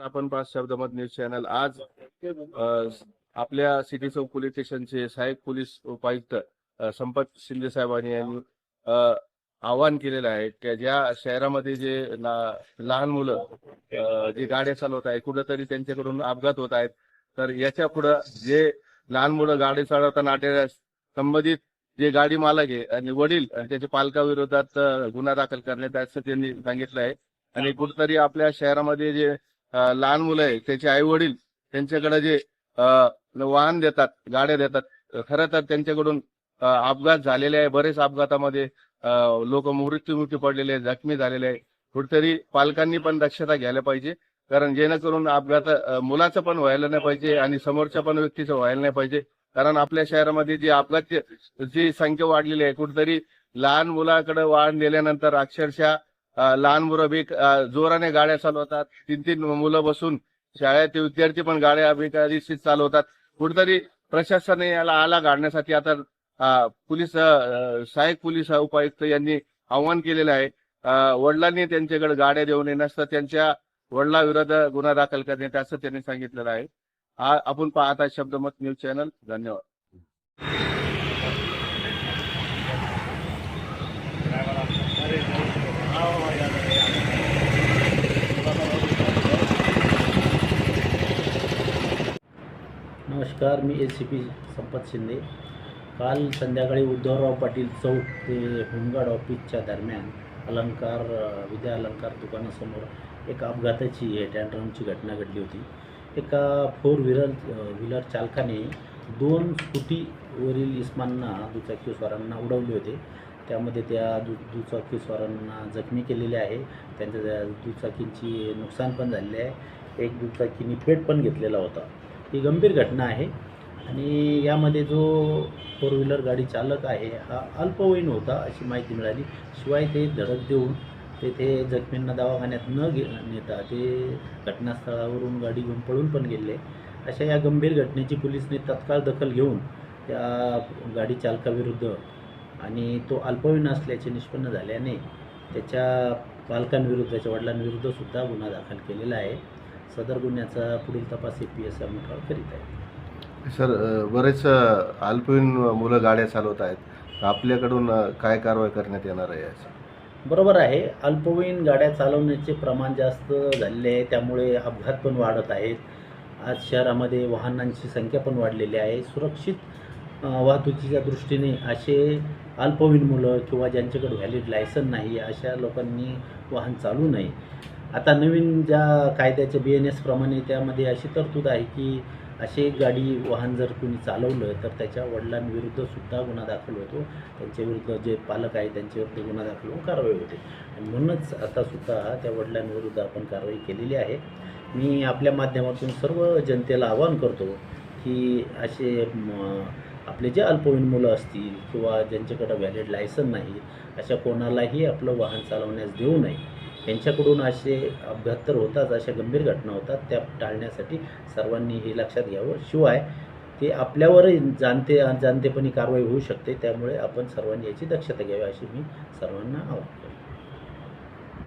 आपण पाच शब्दमत news channel. आज आपल्या सिटी चौक पोलीस स्टेशनचे सहाय्यक पोलीस उपायुक्त संपत शिंदे साहेबांनी यांनी आवाहन केलेलं आहे की ज्या शहरामध्ये जे लहान मुलं जे गाड्या चालवत आहेत कुठंतरी त्यांच्याकडून अपघात होत आहेत तर याच्या पुढं जे लहान मुलं गाडी चालवताना त्या संबंधित जे गाडी मालक आहे आणि वडील आणि त्याच्या पालकाविरोधात गुन्हा दाखल करण्यात असं त्यांनी सांगितलं आहे. आणि कुठंतरी आपल्या शहरामध्ये जे लहान मुलं आहे त्याचे आई वडील त्यांच्याकडे जे वाहन देतात गाड्या देतात खरं तर त्यांच्याकडून अपघात झालेले आहे बरेच अपघातामध्ये लोक मृत्युमुखी पडलेले आहे जखमी झालेले आहे कुठेतरी पालकांनी पण दक्षता घ्यायला पाहिजे कारण जेणेकरून अपघात मुलाचं पण व्हायला नाही पाहिजे आणि समोरच्या पण व्यक्तीचं व्हायला नाही पाहिजे. कारण आपल्या शहरामध्ये जी अपघात जी संख्या वाढलेली आहे कुठेतरी लहान मुलाकडे वाहन दिल्यानंतर अक्षरशः लहान मुलं बी जोराने गाड्या चालवतात. तीन तीन मुलं बसून शाळेत विद्यार्थी पण गाड्या बेकायदेशीर चालवतात. कुठेतरी प्रशासनाने याला आला गाडण्यासाठी आता पोलीस सहाय्यक पोलीस उपायुक्त यांनी आव्हान केलेलं आहे. वडिलांनी त्यांच्याकडे गाड्या देऊ नये नसतं त्यांच्या वडिलाविरोधात गुन्हा दाखल करण्यात असं त्यांनी सांगितलेलं आहे. हा आपण पाहत आहे शब्दमत न्यूज चॅनल. धन्यवाद. नमस्कार मी ए सी पी संपत शिंदे. काल संध्याकाळी उद्धवराव पाटील चौक ते होमगार्ड ऑफिसच्या दरम्यान अलंकार विद्या अलंकार दुकानासमोर एक अपघाताची टँड्रमची घटना घडली होती. एका फोर व्हीलर व्हीलर चालकाने दोन स्कूटीवरील इस्मांना दुचाकीस्वारांना उडवले होते. त्यामध्ये त्या दु दुचाकीस्वारांना जखमी केलेले आहे. त्यांच्या त्या दुचाकींची नुकसान पण झालेले आहे. एक दुचाकीने पेट पण घेतलेला होता. ही गंभीर घटना आहे. आणि यामध्ये जो फोर व्हीलर गाडी चालक आहे हा अल्पवयीन होता अशी माहिती मिळाली. शिवाय ते धडक देऊन तेथे जखमींना दवाखान्यात न गे नेता ते घटनास्थळावरून गाडी घेऊन पळून पण गेले. अशा या गंभीर घटनेची पोलिसने तत्काळ दखल घेऊन त्या गाडी चालकाविरुद्ध आणि तो अल्पवयीन असल्याचे निष्पन्न झाल्याने त्याच्या पालकांविरुद्ध त्याच्या वडिलांविरुद्धसुद्धा गुन्हा दाखल केलेला आहे. सदर गुन्ह्याचा पुढील तपास ए पी एस अमृतराव करीत आहे सर बरेच अल्पवयीन मुलं गाड्या चालवत आहेत. आपल्याकडून काय कारवाई करण्यात येणार आहे? बरोबर आहे. अल्पवयीन गाड्या चालवण्याचे प्रमाण जास्त झालेले आहे. त्यामुळे अपघात पण वाढत आहेत. आज शहरामध्ये वाहनांची संख्या पण वाढलेली आहे. सुरक्षित वाहतुकीच्या दृष्टीने असे अल्पवयीन मुलं किंवा ज्यांच्याकडे व्हॅलिड लायसन नाही अशा लोकांनी वाहन चालू नये. आता नवीन ज्या कायद्याच्या बी एन एसप्रमाणे त्यामध्ये अशी तरतूद आहे की असे गाडी वाहन जर कोणी चालवलं तर त्याच्या वडिलांविरुद्ध सुद्धा गुन्हा दाखल होतो. त्यांच्याविरुद्ध जे पालक आहे त्यांच्याविरुद्ध गुन्हा दाखल होऊन कारवाई होते. आणि म्हणूनच आता सुद्धा त्या वडिलांविरुद्ध आपण कारवाई केलेली आहे. मी आपल्या माध्यमातून सर्व जनतेला आवाहन करतो की असे आपले जे अल्पवयीन मुलं असतील किंवा ज्यांच्याकडं व्हॅलिड लायसन नाही अशा कोणालाही आपलं वाहन चालवण्यास देऊ नये. यांच्याकडून असे अपघात होतात अशा गंभीर घटना होतात त्या टाळण्यासाठी सर्वांनी हे लक्षात घ्यावं. शिवाय ते आपल्यावरही जाणते जाणतेपणी कारवाई होऊ शकते त्यामुळे आपण सर्वांनी याची दक्षता घ्यावी अशी मी सर्वांना आवाहन करतो.